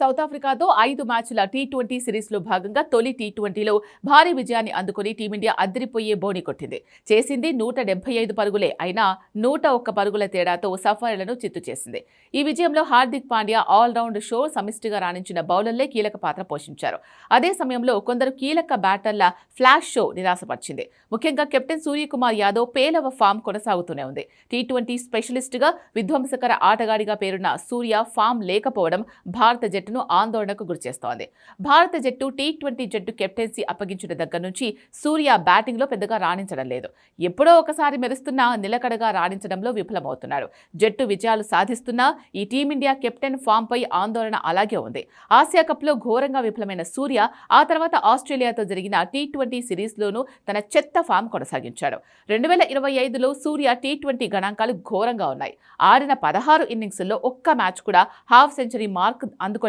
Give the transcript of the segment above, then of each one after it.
South ఆఫ్రికాతో ఐదు మ్యాచ్ల T twenty సిరీస్లో భాగంగా తొలి టీ ట్వంటీలో భారీ విజయాన్ని అందుకుని టీమిండియా అద్దరిపోయే బోని కొట్టింది. చేసింది నూట డెబ్బై ఐదు పరుగులే అయినా నూట ఒక్క పరుగుల తేడాతో సఫారీలను చిత్తు చేసింది. ఈ విజయంలో హార్దిక్ పాండ్యా ఆల్రౌండ్ షో సమిష్టిగా రాణించిన బౌలర్లే కీలక పాత్ర పోషించారు. అదే సమయంలో కొందరు కీలక బ్యాటర్ల ఫ్లాష్ షో నిరాశపరిచింది. ముఖ్యంగా కెప్టెన్ సూర్యకుమార్ యాదవ్ పేలవ ఫామ్ కొనసాగుతూనే ఉంది. టీ ట్వంటీ స్పెషలిస్ట్గా విధ్వంసకర ఆటగాడిగా పేరున్న సూర్య ఫామ్ లేకపోవడం భారత జట్టును ఆందోళనకు గురిచేస్తోంది భారత జట్టు టీ ట్వంటీ జట్టు కెప్టెన్సీ అప్పగించిన దగ్గర నుంచి సూర్య బ్యాటింగ్లో పెద్దగా రాణించడం లేదు. ఎప్పుడో ఒకసారి మెరుస్తున్న నిలకడగా రాణించడంలో విఫలమవుతున్నాడు. జట్టు విజయాలు సాధిస్తున్నా ఈ టీమిండియా కెప్టెన్ ఫామ్పై ఆందోళన అలాగే ఉంది. ఆసియా కప్లో ఘోరంగా విఫలమైన సూర్య ఆ తర్వాత ఆస్ట్రేలియాతో జరిగిన టీ ట్వంటీ సిరీస్లోనూ తన చెత్త ఫామ్ కొనసాగించాడు. రెండు వేల ఇరవై ఐదులో సూర్య టీ ట్వంటీ గణాంకాలు ఘోరంగా ఉన్నాయి. ఆడిన పదహారు ఇన్నింగ్స్లో ఒక్క మ్యాచ్ కూడా హాఫ్ సెంచరీ మార్క్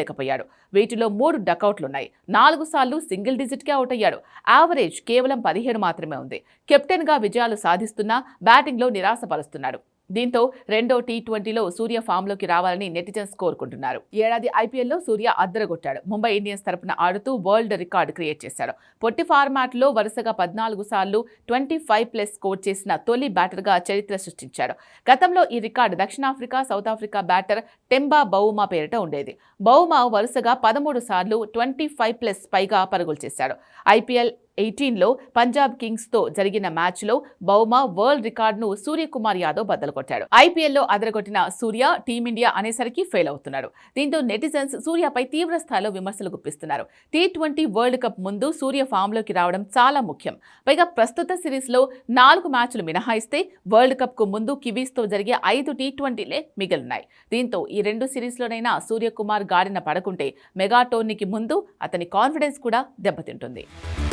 అందుకోలేకపోయాడు వీటిలో మూడు డకౌట్లున్నాయి. నాలుగు సార్లు సింగిల్ డిజిట్కే అవుట్ అయ్యాడు యావరేజ్ కేవలం పదిహేడు మాత్రమే ఉంది. కెప్టెన్గా విజయాలు సాధిస్తున్నా బ్యాటింగ్లో నిరాశపరుస్తున్నాడు. దీంతో రెండో టీ ట్వంటీలో సూర్య ఫామ్లోకి రావాలని నెటిజన్స్ కోరుకుంటున్నారు. ఏడాది ఐపీఎల్లో సూర్య అద్దరగొట్టాడు. ముంబై ఇండియన్స్ తరపున ఆడుతూ వరల్డ్ రికార్డు క్రియేట్ చేశాడు పొట్టి ఫార్మాట్లో వరుసగా పద్నాలుగు సార్లు ట్వంటీ ఫైవ్ ప్లస్ స్కోర్ చేసిన తొలి బ్యాటర్గా చరిత్ర సృష్టించాడు. గతంలో ఈ రికార్డు దక్షిణాఫ్రికా South Africa batter Temba Bavuma పేరిట ఉండేది. బౌమా వరుసగా పదమూడు సార్లు ట్వంటీ ఫైవ్ ప్లస్ పైగా పరుగులు చేశాడు. ఐపీఎల్ ఎయిటీన్లో పంజాబ్ కింగ్స్తో జరిగిన మ్యాచ్లో బౌమా వరల్డ్ రికార్డును సూర్యకుమార్ యాదవ్ బద్దలుకొట్టాడు ఐపీఎల్లో అదరగొట్టిన సూర్య టీమిండియా అనేసరికి ఫెయిల్ అవుతున్నాడు. దీంతో నెటిజన్స్ సూర్యపై తీవ్ర స్థాయిలో విమర్శలు గుప్పిస్తున్నారు. టీ ట్వంటీ వరల్డ్ కప్ ముందు సూర్య ఫామ్లోకి రావడం చాలా ముఖ్యం. పైగా ప్రస్తుత సిరీస్లో నాలుగు మ్యాచ్లు మినహాయిస్తే వరల్డ్ కప్కు ముందు కివీస్తో జరిగే ఐదు టీ ట్వంటీలే మిగిలినాయి. దీంతో ఈ రెండు సిరీస్లోనైనా సూర్యకుమార్ గాడిన పడకుంటే మెగా టోర్నీకి ముందు అతని కాన్ఫిడెన్స్ కూడా దెబ్బతింటుంది.